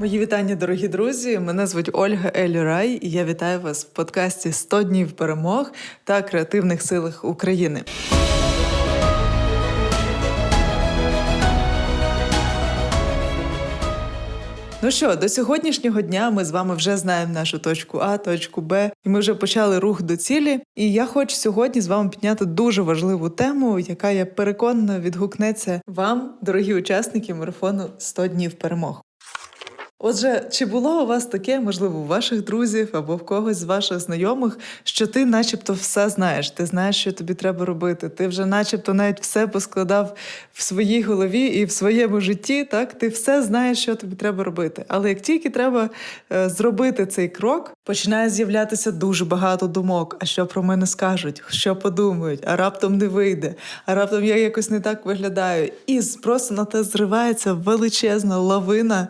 Мої вітання, дорогі друзі. Мене звуть Ольга Елюрай, і я вітаю вас в подкасті «100 днів перемог та креативних силах України. Ну що, до сьогоднішнього дня ми з вами вже знаємо нашу точку А, точку Б, і ми вже почали рух до цілі. І я хочу сьогодні з вами підняти дуже важливу тему, яка я переконана відгукнеться вам, дорогі учасники марафону «100 днів перемог. Отже, чи було у вас таке, можливо, у ваших друзів або в когось з ваших знайомих, що ти, начебто, все знаєш, ти знаєш, що тобі треба робити. Ти вже, начебто, навіть все поскладав в своїй голові і в своєму житті, так ти все знаєш, що тобі треба робити. Але як тільки треба е, зробити цей крок, починає з'являтися дуже багато думок. А що про мене скажуть, що подумають, а раптом не вийде, а раптом я якось не так виглядаю. І просто на те зривається величезна лавина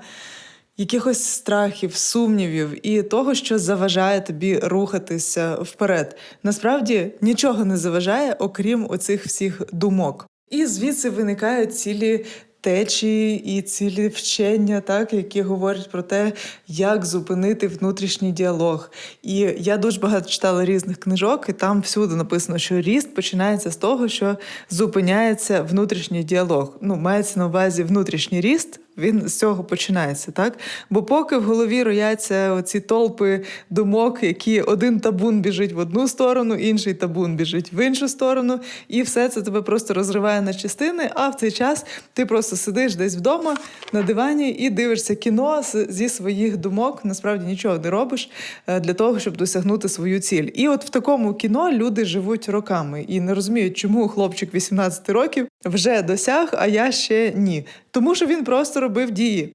якихось страхів, сумнівів і того, що заважає тобі рухатися вперед. Насправді нічого не заважає, окрім оцих всіх думок. І звідси виникають цілі. Течії і цілі вчення, так які говорять про те, як зупинити внутрішній діалог. І я дуже багато читала різних книжок, і там всюди написано, що ріст починається з того, що зупиняється внутрішній діалог. Ну, мається на увазі внутрішній ріст. Він з цього починається, так? Бо поки в голові рояться оці толпи думок, які один табун біжить в одну сторону, інший табун біжить в іншу сторону, і все це тебе просто розриває на частини. А в цей час ти просто сидиш десь вдома на дивані і дивишся кіно зі своїх думок. Насправді нічого не робиш е, для того, щоб досягнути свою ціль. І от в такому кіно люди живуть роками і не розуміють, чому хлопчик 18 років вже досяг, а я ще ні. Тому що він просто робив дії.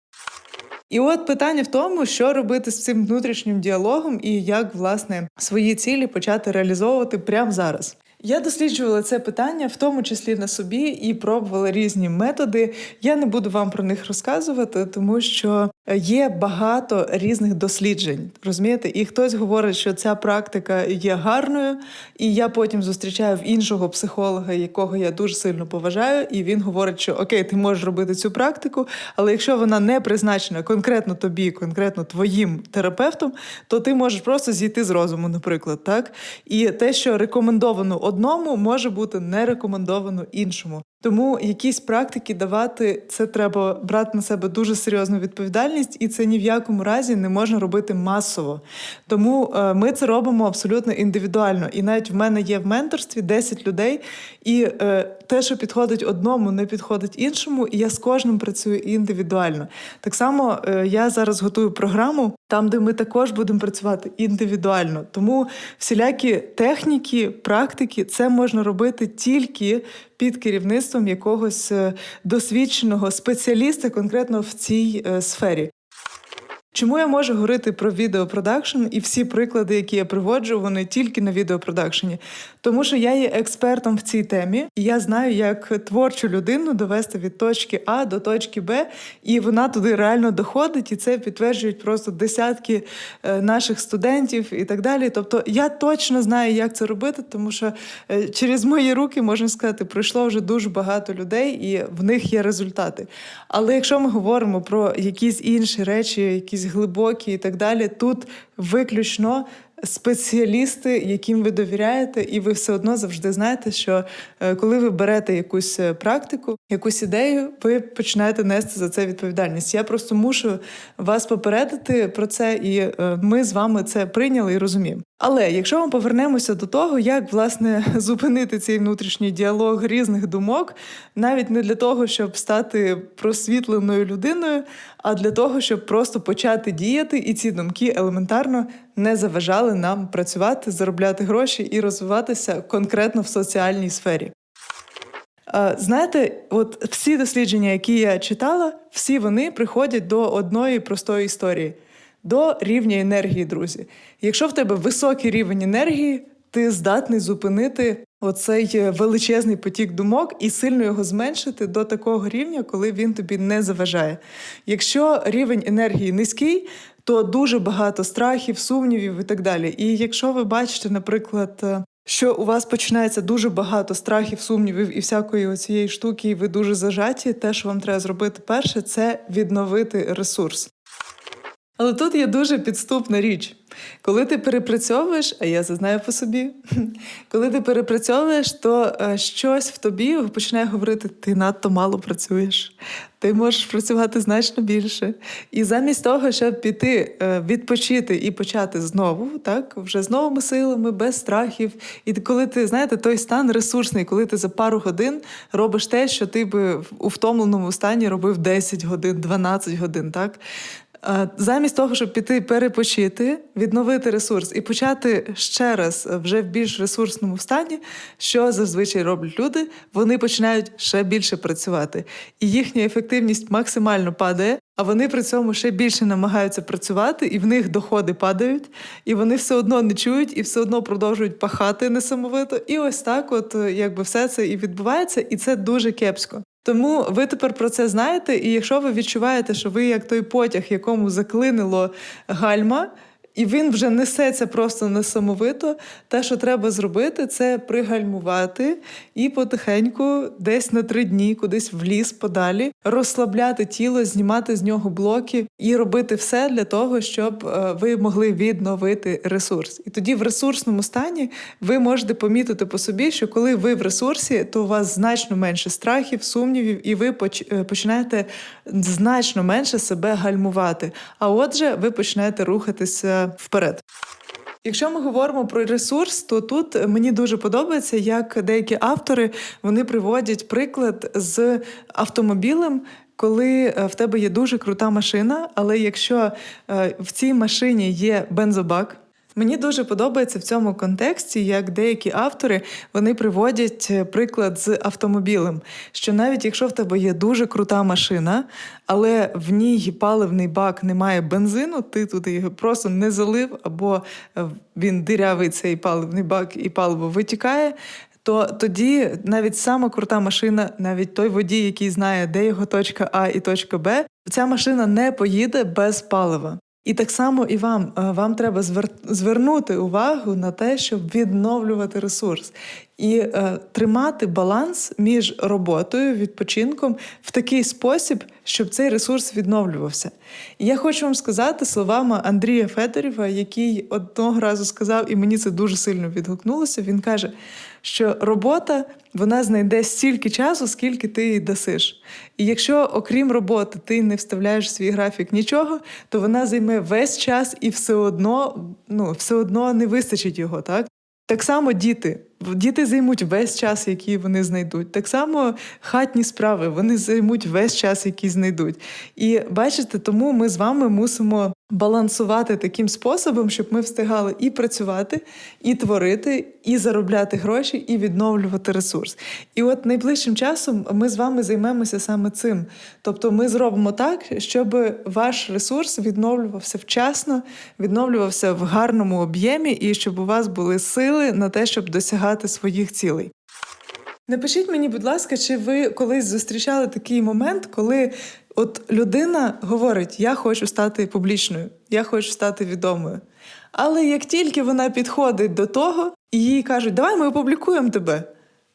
І от питання в тому, що робити з цим внутрішнім діалогом і як власне свої цілі почати реалізовувати прямо зараз. Я досліджувала це питання, в тому числі на собі, і пробувала різні методи. Я не буду вам про них розказувати, тому що є багато різних досліджень. Розумієте, і хтось говорить, що ця практика є гарною, і я потім зустрічаю в іншого психолога, якого я дуже сильно поважаю, і він говорить, що окей, ти можеш робити цю практику, але якщо вона не призначена конкретно тобі, конкретно твоїм терапевтом, то ти можеш просто зійти з розуму, наприклад, так і те, що рекомендовано одному може бути не рекомендовано іншому. Тому якісь практики давати це треба брати на себе дуже серйозну відповідальність, і це ні в якому разі не можна робити масово. Тому е, ми це робимо абсолютно індивідуально. І навіть в мене є в менторстві 10 людей, і е, те, що підходить одному, не підходить іншому. І я з кожним працюю індивідуально. Так само е, я зараз готую програму, там, де ми також будемо працювати індивідуально. Тому всілякі техніки, практики це можна робити тільки під керівництвом якогось е, досвідченого спеціаліста, конкретно в цій е, сфері. Чому я можу говорити про відеопродакшн і всі приклади, які я приводжу, вони тільки на відеопродакшені? Тому що я є експертом в цій темі, і я знаю, як творчу людину довести від точки А до точки Б, і вона туди реально доходить, і це підтверджують просто десятки е, наших студентів і так далі. Тобто я точно знаю, як це робити, тому що е, через мої руки можна сказати, пройшло вже дуже багато людей, і в них є результати. Але якщо ми говоримо про якісь інші речі, якісь глибокі і так далі. Тут виключно спеціалісти, яким ви довіряєте, і ви все одно завжди знаєте, що е, коли ви берете якусь е, практику, якусь ідею, ви починаєте нести за це відповідальність. Я просто мушу вас попередити про це, і е, ми з вами це прийняли і розуміємо. Але якщо ми повернемося до того, як власне зупинити цей внутрішній діалог різних думок, навіть не для того, щоб стати просвітленою людиною, а для того, щоб просто почати діяти, і ці думки елементарно не заважали нам працювати, заробляти гроші і розвиватися конкретно в соціальній сфері. Знаєте, от всі дослідження, які я читала, всі вони приходять до одної простої історії до рівня енергії, друзі. Якщо в тебе високий рівень енергії, ти здатний зупинити оцей величезний потік думок і сильно його зменшити до такого рівня, коли він тобі не заважає. Якщо рівень енергії низький, то дуже багато страхів, сумнівів і так далі. І якщо ви бачите, наприклад, що у вас починається дуже багато страхів, сумнівів і всякої оцієї штуки, і ви дуже зажаті, те, що вам треба зробити перше, це відновити ресурс. Але тут є дуже підступна річ. Коли ти перепрацьовуєш, а я це знаю по собі, коли ти перепрацьовуєш, то е, щось в тобі починає говорити: ти надто мало працюєш, ти можеш працювати значно більше. І замість того, щоб піти, е, відпочити і почати знову, так, вже з новими силами, без страхів. І коли ти знаєте, той стан ресурсний, коли ти за пару годин робиш те, що ти би у втомленому стані робив 10 годин, 12 годин, так. Замість того, щоб піти перепочити, відновити ресурс і почати ще раз е, вже в більш ресурсному стані, що зазвичай роблять люди, вони починають ще більше працювати, і їхня ефективність максимально падає. А вони при цьому ще більше намагаються працювати, і в них доходи падають, і вони все одно не чують, і все одно продовжують пахати несамовито. І ось так, от е, якби все це і відбувається, і це дуже кепсько. Тому ви тепер про це знаєте, і якщо ви відчуваєте, що ви як той потяг, якому заклинило гальма, і він вже несеться просто несамовито, те, що треба зробити, це пригальмувати і потихеньку, десь на три дні, кудись в ліс подалі, розслабляти тіло, знімати з нього блоки і робити все для того, щоб е, ви могли відновити ресурс. І тоді в ресурсному стані ви можете помітити по собі, що коли ви в ресурсі, то у вас значно менше страхів, сумнівів, і ви е, починаєте значно менше себе гальмувати. А отже, ви починаєте рухатися вперед. Якщо ми говоримо про ресурс, то тут мені дуже подобається, як деякі автори вони приводять приклад з автомобілем. Коли е, в тебе є дуже крута машина, але якщо е, в цій машині є бензобак, Мені дуже подобається в цьому контексті, як деякі автори вони приводять е, приклад з автомобілем. Що навіть якщо в тебе є дуже крута машина, але в ній паливний бак не має бензину, ти туди його просто не залив, або е, він дирявий цей паливний бак і паливо витікає. То тоді навіть сама крута машина, навіть той водій, який знає, де його точка А і точка Б, ця машина не поїде без палива. І так само і вам Е, вам треба звер... звернути увагу на те, щоб відновлювати ресурс і е, тримати баланс між роботою, відпочинком в такий спосіб, щоб цей ресурс відновлювався. І я хочу вам сказати словами Андрія Федорєва, який одного разу сказав, і мені це дуже сильно відгукнулося. Він каже, що робота вона знайде стільки часу, скільки ти їй дасиш. І якщо, окрім роботи, ти не вставляєш в свій графік нічого, то вона займе весь час і все одно, ну, все одно не вистачить його, так? Так само діти. Діти займуть весь час, який вони знайдуть. Так само хатні справи вони займуть весь час, який знайдуть. І бачите, тому ми з вами мусимо балансувати таким способом, щоб ми встигали і працювати, і творити, і заробляти гроші, і відновлювати ресурс. І от найближчим часом ми з вами займемося саме цим. Тобто, ми зробимо так, щоб ваш ресурс відновлювався вчасно, відновлювався в гарному об'ємі, і щоб у вас були сили на те, щоб досягати своїх цілей. Напишіть мені, будь ласка, чи ви колись зустрічали такий момент, коли от людина говорить: Я хочу стати публічною, я хочу стати відомою. Але як тільки вона підходить до того, і їй кажуть, давай ми опублікуємо тебе.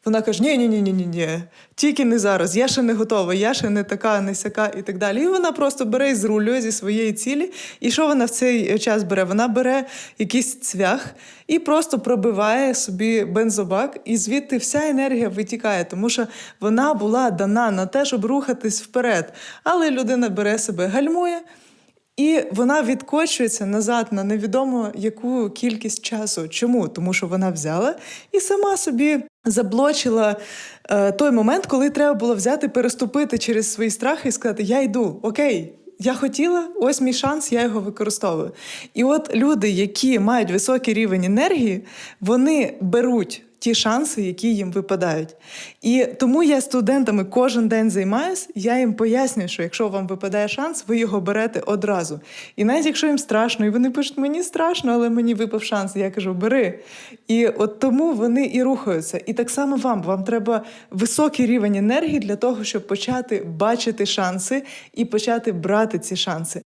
Вона каже: ні ні ні ні ні тільки не зараз, я ще не готова, я ще не така, не сяка і так далі. І вона просто бере і зрулює зі своєї цілі. І що вона в цей час бере? Вона бере якийсь цвях і просто пробиває собі бензобак, і звідти вся енергія витікає, тому що вона була дана на те, щоб рухатись вперед. Але людина бере себе, гальмує. І вона відкочується назад на невідомо яку кількість часу. Чому? Тому що вона взяла і сама собі заблочила е, той момент, коли треба було взяти, переступити через свої страхи і сказати: Я йду, окей. Я хотіла, ось мій шанс, я його використовую. І от люди, які мають високий рівень енергії, вони беруть ті шанси, які їм випадають. І тому я студентами кожен день займаюся, я їм пояснюю, що якщо вам випадає шанс, ви його берете одразу. І навіть якщо їм страшно, і вони пишуть, мені страшно, але мені випав шанс, я кажу, бери. І от тому вони і рухаються. І так само вам, вам треба високий рівень енергії для того, щоб почати бачити шанси і почати брати ці шанси.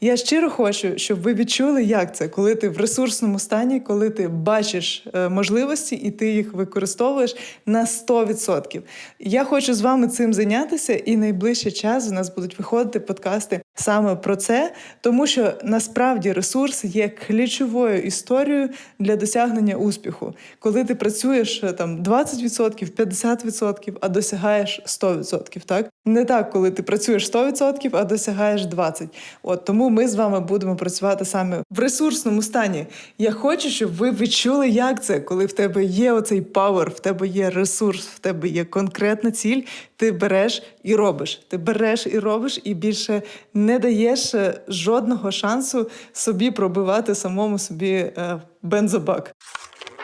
Я щиро хочу, щоб ви відчули, як це, коли ти в ресурсному стані, коли ти бачиш е, можливості і ти їх використовуєш на 100%. Я хочу з вами цим зайнятися, і найближчий час у нас будуть виходити подкасти саме про це, тому що насправді ресурс є ключовою історією для досягнення успіху. Коли ти працюєш е, там 20%, 50%, а досягаєш 100%, так? Не так, коли ти працюєш 100%, а досягаєш 20%. От тому ми з вами будемо працювати саме в ресурсному стані. Я хочу, щоб ви відчули, як це, коли в тебе є оцей павер, в тебе є ресурс, в тебе є конкретна ціль. Ти береш і робиш. Ти береш і робиш, і більше не даєш е, жодного шансу собі пробивати самому собі е, бензобак.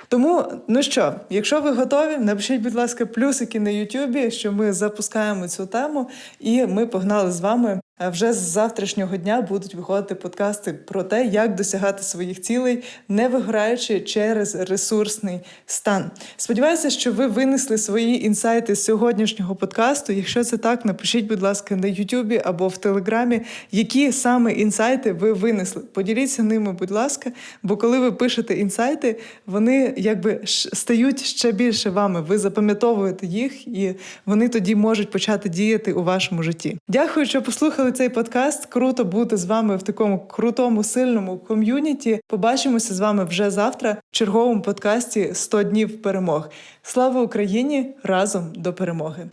Тому, ну що, якщо ви готові, напишіть, будь ласка, плюсики на Ютубі, що ми запускаємо цю тему, і ми погнали з вами. Вже з завтрашнього дня будуть виходити подкасти про те, як досягати своїх цілей, не виграючи через ресурсний стан. Сподіваюся, що ви винесли свої інсайти з сьогоднішнього подкасту. Якщо це так, напишіть, будь ласка, на Ютубі або в Телеграмі, які саме інсайти ви винесли. Поділіться ними, будь ласка, бо коли ви пишете інсайти, вони якби стають ще більше вами. Ви запам'ятовуєте їх, і вони тоді можуть почати діяти у вашому житті. Дякую, що послухали цей подкаст. Круто бути з вами в такому крутому, сильному ком'юніті. Побачимося з вами вже завтра в черговому подкасті «100 днів перемог. Слава Україні! Разом до перемоги!